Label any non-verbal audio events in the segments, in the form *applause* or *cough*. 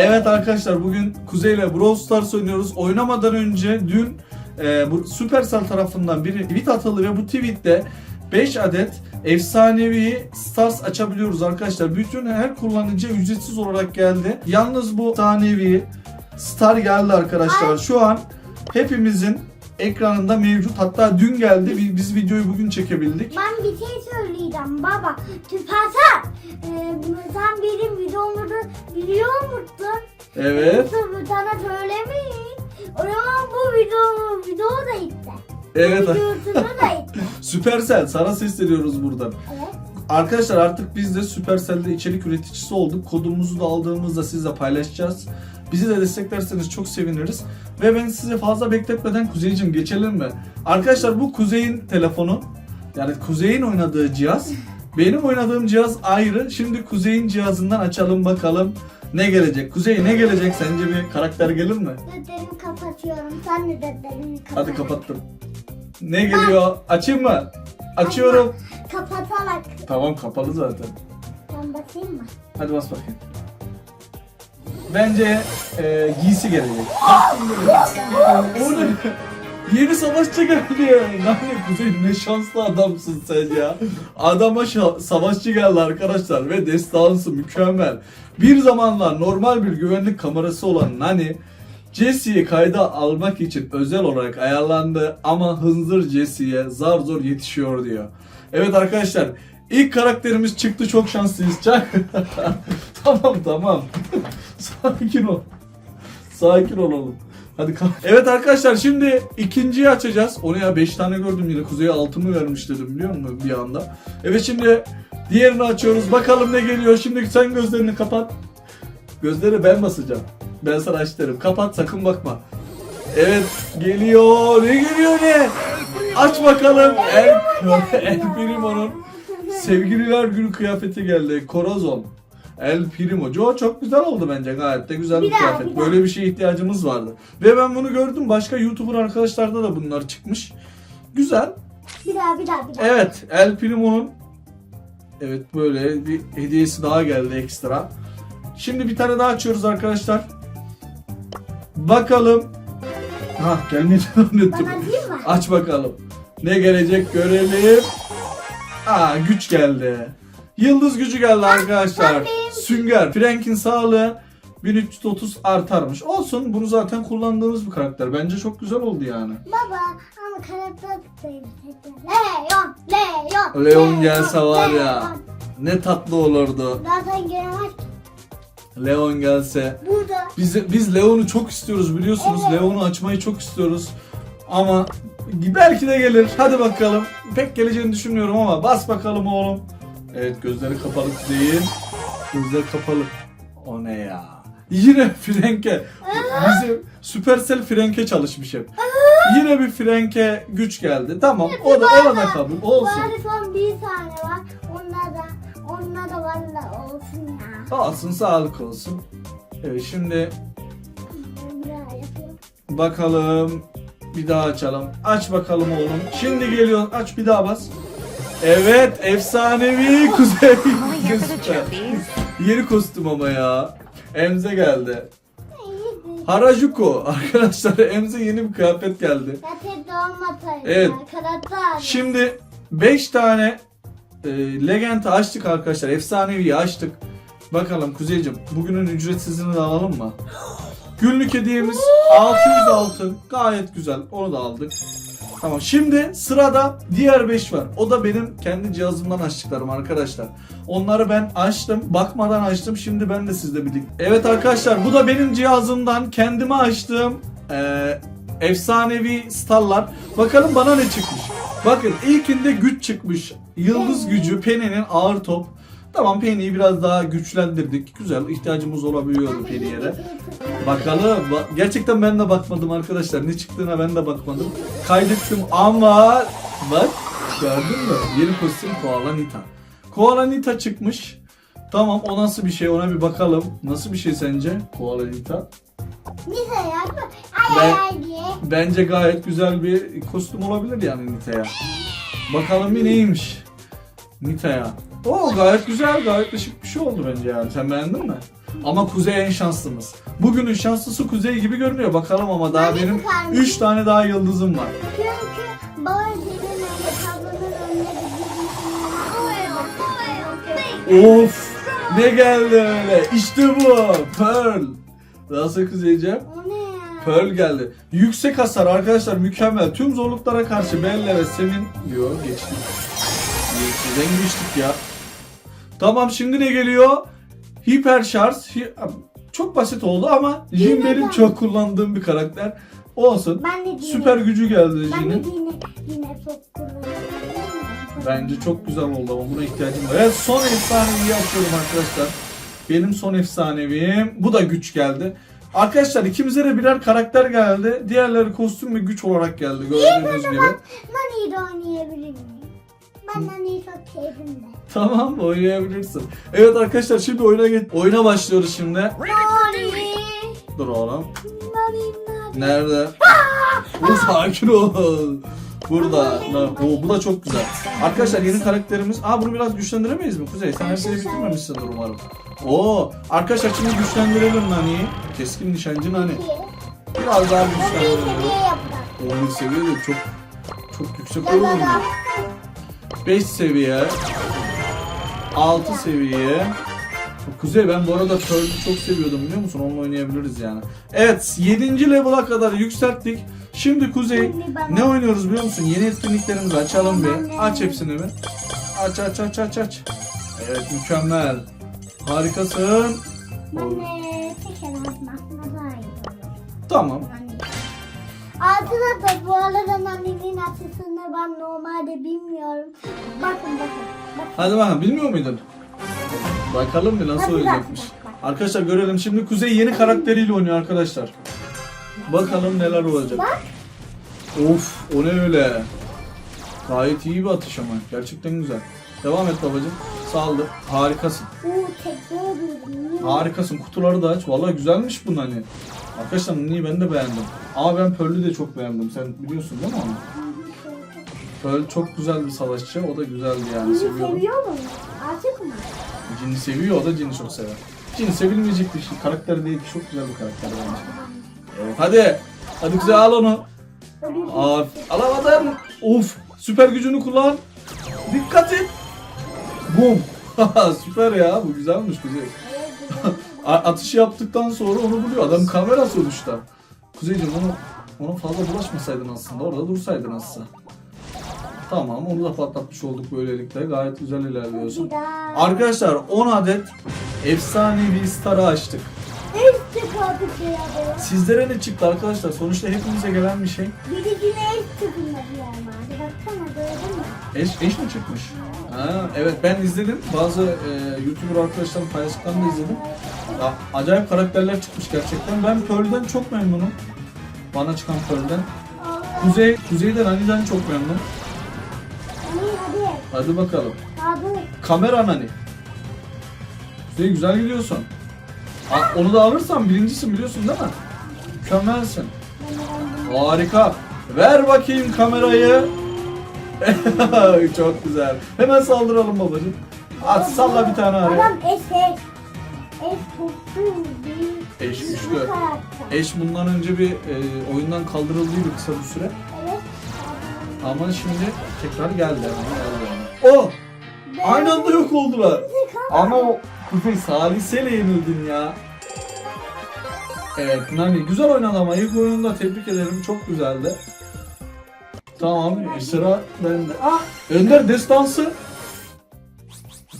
Evet arkadaşlar bugün Kuzey ile Brawl Stars oynuyoruz. Oynamadan önce dün e, bu Supercell tarafından bir tweet atıldı ve bu tweette 5 adet efsanevi Stars açabiliyoruz arkadaşlar. Bütün her kullanıcıya ücretsiz olarak geldi. Yalnız bu efsanevi Star geldi arkadaşlar. Şu an hepimizin ekranında mevcut. Hatta dün geldi. Biz- videoyu bugün çekebildik. Ben bir şey söyleyeceğim baba. Tüpasar. Ee, sen benim videomu biliyor musun? Evet. Tabii sana söylemeyin. O zaman bu video, video da gitti. Evet. Videosunu da gitti. *laughs* Supercell sana sesleniyoruz buradan. Evet. Arkadaşlar artık biz de Supercell'de içerik üreticisi olduk. Kodumuzu da aldığımızda sizle paylaşacağız. Bizi de desteklerseniz çok seviniriz. Ve ben size fazla bekletmeden Kuzey'cim geçelim mi? Arkadaşlar bu Kuzey'in telefonu. Yani Kuzey'in oynadığı cihaz. Benim oynadığım cihaz ayrı. Şimdi Kuzey'in cihazından açalım bakalım ne gelecek. Kuzey ne gelecek sence bir karakter gelir mi? Defterimi kapatıyorum. Sen de defterini kapat. Hadi kapattım. Ne geliyor? Açayım mı? Açıyorum. Kapatarak. Tamam kapalı zaten. Ben bakayım mı? Hadi bas bakayım. Bence e, giysi gelecek. O ne? Yeni savaşçı geldi. Nani Kuzey ne şanslı adamsın sen ya. Adama savaşçı geldi arkadaşlar ve destansı mükemmel. Bir zamanlar normal bir güvenlik kamerası olan Nani Jesse'yi kayda almak için özel olarak ayarlandı ama hınzır Jesse'ye zar zor yetişiyor diyor. Evet arkadaşlar ilk karakterimiz çıktı çok şanslıyız Çak. *laughs* tamam tamam. *laughs* Sakin ol. Sakin ol oğlum. Hadi kalk. Evet arkadaşlar şimdi ikinciyi açacağız. Onu ya 5 tane gördüm yine. Kuzey'e 6 mı vermiş dedim biliyor musun bir anda. Evet şimdi diğerini açıyoruz. Bakalım ne geliyor. Şimdi sen gözlerini kapat. Gözleri ben basacağım. Ben sana aç derim. Kapat sakın bakma. Evet geliyor. Ne geliyor ne? Aç bakalım. El, El Primo'nun sevgililer günü kıyafeti geldi. Corazon. El Primo. Jo çok güzel oldu bence gayet de güzel bir, Bir daha, kıyafet. bir daha. Böyle bir şeye ihtiyacımız vardı. Ve ben bunu gördüm. Başka YouTuber arkadaşlarda da bunlar çıkmış. Güzel. Bir daha bir daha bir daha. Evet, El Primo'nun evet böyle bir hediyesi daha geldi ekstra. Şimdi bir tane daha açıyoruz arkadaşlar. Bakalım. Ha gelmedi *laughs* mi? Aç bakalım. Ne gelecek görelim. Aa güç geldi. Yıldız gücü geldi arkadaşlar. Sünger. Frank'in sağlığı 1330 artarmış. Olsun bunu zaten kullandığımız bir karakter. Bence çok güzel oldu yani. Baba ama karakter. Leon, Leon. Leon gelse var ya. Ne tatlı olurdu. Zaten gelemez. Leon gelse. Burada. Biz, biz Leon'u çok istiyoruz biliyorsunuz. Evet. Leon'u açmayı çok istiyoruz. Ama belki de gelir. Hadi bakalım. Pek geleceğini düşünmüyorum ama bas bakalım oğlum. Evet gözleri kapalı değil. Gözleri kapalı. O ne ya? Yine *laughs* Frank'e. Bizim Supercell Frank'e çalışmış hep. Yine bir Frank'e güç geldi. Tamam. O da ona da kabul. Olsun. Bari son bir tane var. Onda da onda da var da olsun ya. Olsun sağlık olsun. Evet şimdi. Bakalım. Bir daha açalım. Aç bakalım oğlum. Şimdi geliyor. Aç bir daha bas. Evet. Efsanevi kuzey. Süper. Yeni kostüm ama ya. Emze geldi. Harajuku. Arkadaşlar Emze yeni bir kıyafet geldi. Evet. Şimdi 5 tane e, Legend'i açtık arkadaşlar. Efsaneviyi açtık. Bakalım Kuzeycim bugünün ücretsizini de alalım mı? *laughs* Günlük hediyemiz 600 altın. Gayet güzel. Onu da aldık. Tamam şimdi sırada diğer 5 var. O da benim kendi cihazımdan açtıklarım arkadaşlar. Onları ben açtım. Bakmadan açtım. Şimdi ben de sizle birlikte. Evet arkadaşlar bu da benim cihazımdan kendime açtığım eee, efsanevi starlar. Bakalım bana ne çıkmış. Bakın ilkinde güç çıkmış. Yıldız gücü Penny'nin ağır top. Tamam Penny'yi biraz daha güçlendirdik. Güzel ihtiyacımız olabiliyordu Penny'ye de. Bakalım. Ba- Gerçekten ben de bakmadım arkadaşlar. Ne çıktığına ben de bakmadım. Kaydettim ama bak gördün mü? Yeni kostüm Koala Nita. Koala Nita çıkmış. Tamam o nasıl bir şey ona bir bakalım. Nasıl bir şey sence Koala Nita? Neyse ya. Ay ay diye. Bence gayet güzel bir kostüm olabilir yani Nita'ya. Bakalım bir neymiş. Nita'ya. Oo gayet güzel, gayet de şık bir şey oldu bence yani. Sen beğendin mi? Ama Kuzey en şanslımız. Bugünün şanslısı Kuzey gibi görünüyor. Bakalım ama daha benim kalmış? 3 tane daha yıldızım var. Çünkü dedim öyle tablonun önüne bir girmişim. Of! Ne geldi öyle? İşte bu. Pearl. Nasıl Kuzeyciğim? O ne ya? Pearl geldi. Yüksek hasar arkadaşlar mükemmel. Tüm zorluklara karşı Bella ve Sem'in... Yo geçti. Geçti. geçtik ya. Tamam şimdi ne geliyor? Hiper şarj. Hi- Çok basit oldu ama Jin benim Yine çok kullandığım bir karakter. Olsun. Ben de dine, Süper gücü geldi ben de Jin'in. dine, dine çok kullanıyorum. Bence çok güzel oldu ama buna ihtiyacım var. Evet son efsaneviyi açıyorum arkadaşlar. Benim son efsanevim. Bu da güç geldi. Arkadaşlar ikimize de birer karakter geldi. Diğerleri kostüm ve güç olarak geldi gördüğünüz gibi. Nani'yi de oynayabilir miyim? Ben Nani'yi çok sevdim de. Tamam oynayabilirsin. Evet arkadaşlar şimdi oyuna geç oyuna başlıyoruz şimdi. Nani! Dur oğlum. Nani, Nani. Nerede? Bu sakin ol. Burada. Oo, bu da çok güzel. Arkadaşlar yeni karakterimiz. Aa bunu biraz güçlendiremeyiz mi Kuzey? Sen hepsini bitirmemişsindir umarım. Oo, arkadaşlar şimdi güçlendirelim Nani'yi. Keskin nişancı Nani. Biraz daha güçlendirelim. seviye yaprak. 11 seviye de çok çok yüksek olur mu? Da. 5 seviye. 6 seviye. Kuzey ben bu arada Pearl'ü çok seviyordum biliyor musun? Onunla oynayabiliriz yani. Evet 7. level'a kadar yükselttik. Şimdi Kuzey ne oynuyoruz biliyor musun? Yeni etkinliklerimizi açalım bir. Aç hepsini bir. Aç aç aç aç aç. Evet mükemmel. Harikasın. Tamam. Altına da bu arada Nani'nin açısını ben normalde bilmiyorum. Bakın bakın. bakın. Hadi bakalım bilmiyor muydun? Bakalım bir nasıl Hadi bak, oynayacakmış. bak, bak. Arkadaşlar görelim şimdi Kuzey yeni karakteriyle oynuyor arkadaşlar. Bakalım neler olacak. Bak. Of o ne öyle. Gayet iyi bir atış ama gerçekten güzel. Devam et babacığım. Saldı. Harikasın. Tekrar. Harikasın. Kutuları da aç. Vallahi güzelmiş bunun hani. Arkadaşlar niye ben de beğendim. Ama ben Pearl'ü de çok beğendim. Sen biliyorsun değil mi onu? Pearl çok güzel bir savaşçı. O da güzeldi yani. Bizi Seviyorum. seviyor mu? Aşık mı? Cin'i seviyor, o da Cin'i çok sever. Cin sevilmeyecek bir şey. Karakter değil ki çok güzel bir karakter bence. Evet, hadi. Hadi güzel al onu. Aa, alamadın. Of, süper gücünü kullan. Dikkat et. Bum. *laughs* süper ya, bu güzelmiş Kuzey. A- Atışı yaptıktan sonra onu buluyor. Adam kamera sonuçta. Kuzeyciğim onu ona fazla bulaşmasaydın aslında. Orada dursaydın aslında. Tamam, onu da patlatmış olduk böylelikle. Gayet güzel ilerliyorsun. Arkadaşlar 10 adet efsanevi starı açtık. Eş. Sizlere ne çıktı arkadaşlar? Sonuçta hepimize gelen bir şey. Biricine eş çıkınca bir yer vardı. Baksana gördün mü? Eş, eş mi çıkmış? Ha, evet ben izledim. Bazı e, YouTuber arkadaşlarım paylaştıklarını da izledim. Ya, acayip karakterler çıkmış gerçekten. Ben Pearl'den çok memnunum. Bana çıkan Pearl'den. Kuzey, Kuzey'den Ali'den çok memnun. Hadi hadi. Bakalım. Hadi. Kamera Nani. Kuzey güzel gidiyorsun. A- onu da alırsan birincisin biliyorsun değil mi? Mükemmelsin. Harika. Ver bakayım kamerayı. *laughs* Çok güzel. Hemen saldıralım babacığım. At salla bir tane araya. Adam eş eş. Tuttu bir. Eş bundan önce bir e, oyundan kaldırıldıydı kısa bir süre. Evet. Ama şimdi tekrar geldi. Yani. Oh! Aynı anda yok oldular. Ama o Kuzey Salise'yle yenildin ya. Evet Nani güzel oynadı ama ilk oyununda tebrik ederim çok güzeldi. Tamam sıra bende. Ah Önder destansı.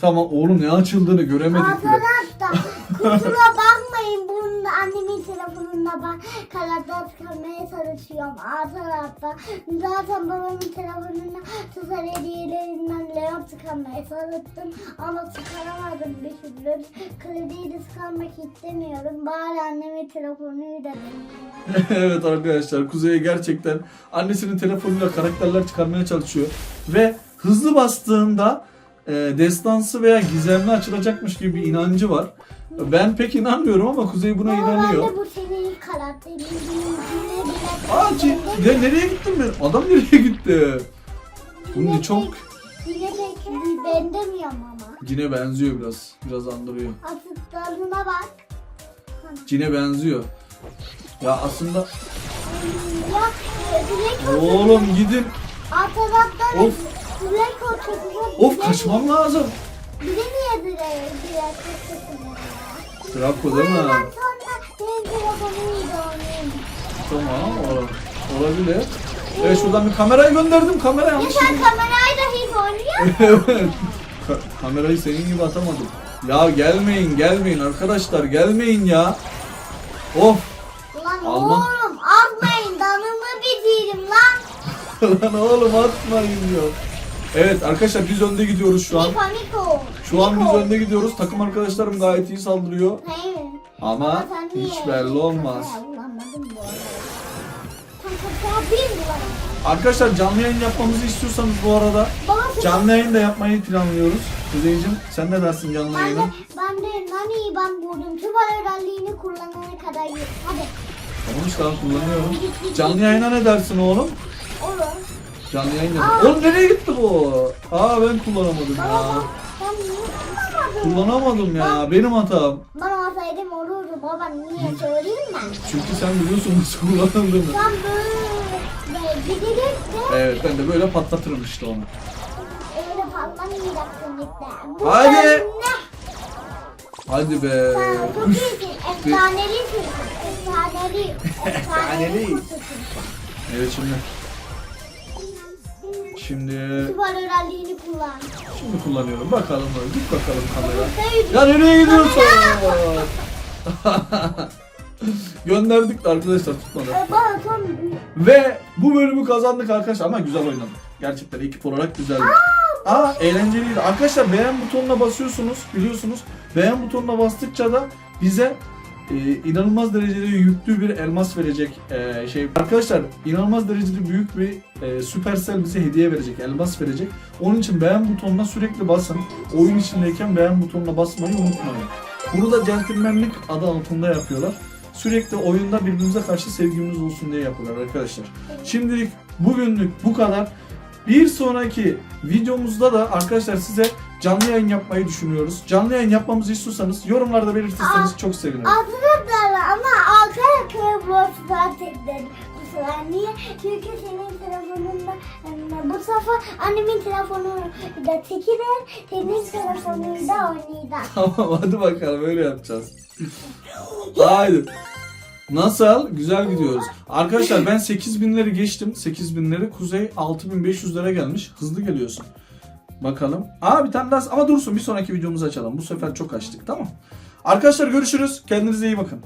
Tamam oğlum ne açıldığını göremedik bile. Arkadaşlar kusura bakmayın bunun annemin telefonunda ben karakter çıkarmaya çalışıyorum arkadaşlar. Zaten babamın telefonuna süper hediyelerinden Leon çıkarmaya çalıştım ama çıkaramadım bir türlü. Krediyi de çıkarmak istemiyorum. Bari annemin telefonunu da *laughs* evet arkadaşlar Kuzey gerçekten annesinin telefonuyla karakterler çıkarmaya çalışıyor. Ve hızlı bastığında destansı veya gizemli açılacakmış gibi bir inancı var. Ben pek inanmıyorum ama Kuzey buna inanıyor. ben de bu bildiğine bile Aa Cin- ya nereye gittin ben? Adam *laughs* nereye gitti? Bu ne çok... Yine pek bendemiyorum ama. Cine benziyor biraz. Biraz andırıyor. Asıtlarına bak. Cine benziyor. Ya aslında Ya direkt oğlum gidin. Alt taraftan Of. Direkt. Of kaçmam lazım. Bir de niye direkt direkt? Draco değil mi? Ben sonra benim telefonumla oynayayım. Tamam olabilir. Evet şuradan bir kamerayı gönderdim. Kamera Ya yanlış. sen kamerayla hiç oynuyor musun? evet. Ka- kamerayı senin gibi atamadım. Ya gelmeyin gelmeyin arkadaşlar gelmeyin ya. Of. Ulan Alman- oğlum atmayın danımı bitiririm lan. *laughs* Lan oğlum atmayın diyor. Evet arkadaşlar biz önde gidiyoruz şu an. Niko Niko. Şu an biz önde gidiyoruz. Takım arkadaşlarım gayet iyi saldırıyor. Hayır. Ama sen hiç belli olmaz. Ha, bulamadım bu arada. Kanka daha bir bulamadım. Arkadaşlar canlı yayın yapmamızı istiyorsanız bu arada canlı yayın da yapmayı planlıyoruz. Kuzeyciğim sen ne dersin canlı Ben de, yayına? ben de Nani'yi ben buldum. Süper özelliğini kullanana kadar iyi. Hadi. Tamam işte ben kullanıyorum. Canlı yayına ne dersin oğlum? Olur. Canlı yayın Aa. yap. Oğlum nereye gitti bu? Aa ben kullanamadım ya. ben, ben niye kullanmadım? Kullanamadım ya. Benim hatam. Ben olsaydım olurdu baba niye söyleyeyim mi? Çünkü sen biliyorsun nasıl kullanıldığını. Ben böyle de Evet ben de böyle patlatırım işte onu. öyle patlamayacaksın işte. Bu Hadi. ne? Hadi be. Sen çok iyisin. Efsanelisin. Efsaneli. *laughs* Efsaneli. Evet şimdi. Şimdi Süper özelliğini kullan. şimdi kullanıyorum. Bakalım böyle. Git bakalım kamera. Ya nereye gidiyorsun? *laughs* Gönderdik de arkadaşlar tutmadı. Ee, Bana son Ve bu bölümü kazandık arkadaşlar ama güzel oynadık. Gerçekten ekip olarak güzeldi. Aa eğlenceliydi. Arkadaşlar beğen butonuna basıyorsunuz biliyorsunuz. Beğen butonuna bastıkça da bize e, inanılmaz derecede yüklü bir elmas verecek e, şey. Arkadaşlar inanılmaz derecede büyük bir e, Supercell bize hediye verecek, elmas verecek. Onun için beğen butonuna sürekli basın. Oyun içindeyken beğen butonuna basmayı unutmayın. Bunu da centilmenlik adı altında yapıyorlar. Sürekli oyunda birbirimize karşı sevgimiz olsun diye yapıyorlar arkadaşlar. Şimdilik bugünlük bu kadar. Bir sonraki videomuzda da arkadaşlar size canlı yayın yapmayı düşünüyoruz. Canlı yayın yapmamızı istiyorsanız yorumlarda belirtirseniz çok sevinirim. Hatırladılar ama arka arkaya bulaştılar tekrar. Bu sefer niye? Çünkü senin telefonunda bu sefer annemin telefonu da çekilir, senin telefonunda oynayacak. *laughs* Tamam hadi bakalım öyle yapacağız. Haydi. Nasıl? Güzel gidiyoruz. Arkadaşlar ben 8000'leri geçtim. 8000'leri Kuzey 6500'lere gelmiş. Hızlı geliyorsun. Bakalım. Aa bir tane daha ama dursun bir sonraki videomuzu açalım. Bu sefer çok açtık tamam. Arkadaşlar görüşürüz. Kendinize iyi bakın.